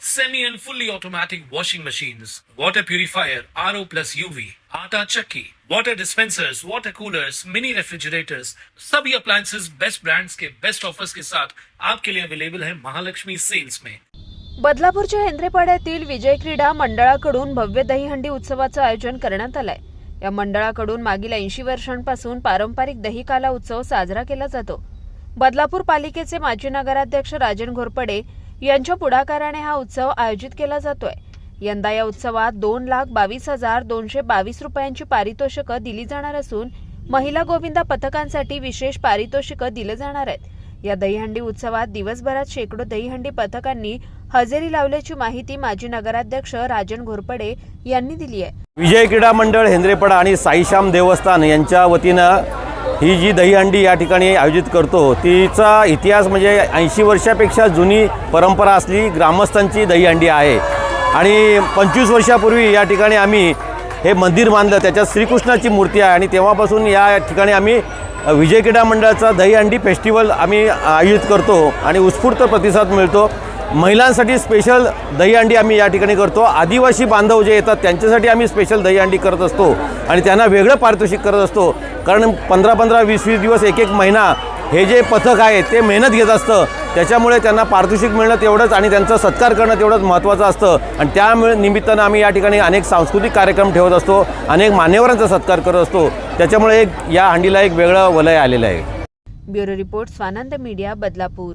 semi and fully automatic washing machines, water purifier, RO plus UV, आटा चक्की, water dispensers, water coolers, mini refrigerators, सभी appliances best brands के best offers के साथ आपके लिए available है महालक्ष्मी सेल्स में। बदलापूरच्या हेंद्रेपाड्यातील विजय क्रीडा मंडळाकडून भव्य दहीहंडी उत्सवाचं आयोजन करण्यात आलंय. या मंडळाकडून मागील ऐंशी वर्षांपासून पारंपरिक दहीकाला उत्सव साजरा केला जातो. बदलापूर पालिकेचे माजी नगराध्यक्ष राजन घोरपडे यांच्या पुढाकाराने हा उत्सव आयोजित केला जातोय. यंदा या उत्सवात दोन लाख बावीस हजार दोनशे बावीस रुपयांची पारितोषिकं दिली जाणार असून महिला गोविंदा पथकांसाठी विशेष पारितोषिकं दिले जाणार आहेत. या दहीहंडी उत्सवात दिवसभरात शेकडो दहीहंडी पथकांनी हजेरी लावल्याची माहिती माजी नगराध्यक्ष राजन घोरपडे यांनी दिली आहे. विजय क्रीडा मंडळ हेंद्रेपडा आणि साईश्याम देवस्थान यांच्या वतीनं ही जी दहीहंडी या ठिकाणी आयोजित करतो तिचा इतिहास म्हणजे ऐंशी वर्षापेक्षा जुनी परंपरा असली ग्रामस्थांची दहीहंडी आहे. आणि पंचवीस वर्षापूर्वी या ठिकाणी आम्ही हे मंदिर बांधलं त्याच्यात श्रीकृष्णाची मूर्ती आहे. आणि तेव्हापासून या ठिकाणी आम्ही विजय क्रीडा मंडळाचा दहीहंडी फेस्टिवल आम्ही आयोजित करतो आणि उत्स्फूर्त प्रतिसाद मिळतो. महिलांसाठी स्पेशल दहीहंडी आम्ही या ठिकाणी करतो. आदिवासी बांधव जे येतात त्यांच्यासाठी आम्ही स्पेशल दहीहंडी करत असतो आणि त्यांना वेगळं पारितोषिक करत असतो. कारण पंधरा पंधरा वीस वीस दिवस एक एक महिना हे जे पथक आहे ते मेहनत घेत असतं. त्याच्यामुळे त्यांना पारितोषिक मिळणं तेवढंच आणि त्यांचा सत्कार करणं तेवढंच महत्त्वाचं असतं. आणि त्यामुळे निमित्तानं आम्ही या ठिकाणी अनेक सांस्कृतिक कार्यक्रम ठेवत असतो अनेक मान्यवरांचा सत्कार करत असतो. त्याच्यामुळे एक या हंडीला एक वेगळं वलय आलेलं आहे. Bureau report Swanand media Badlapur.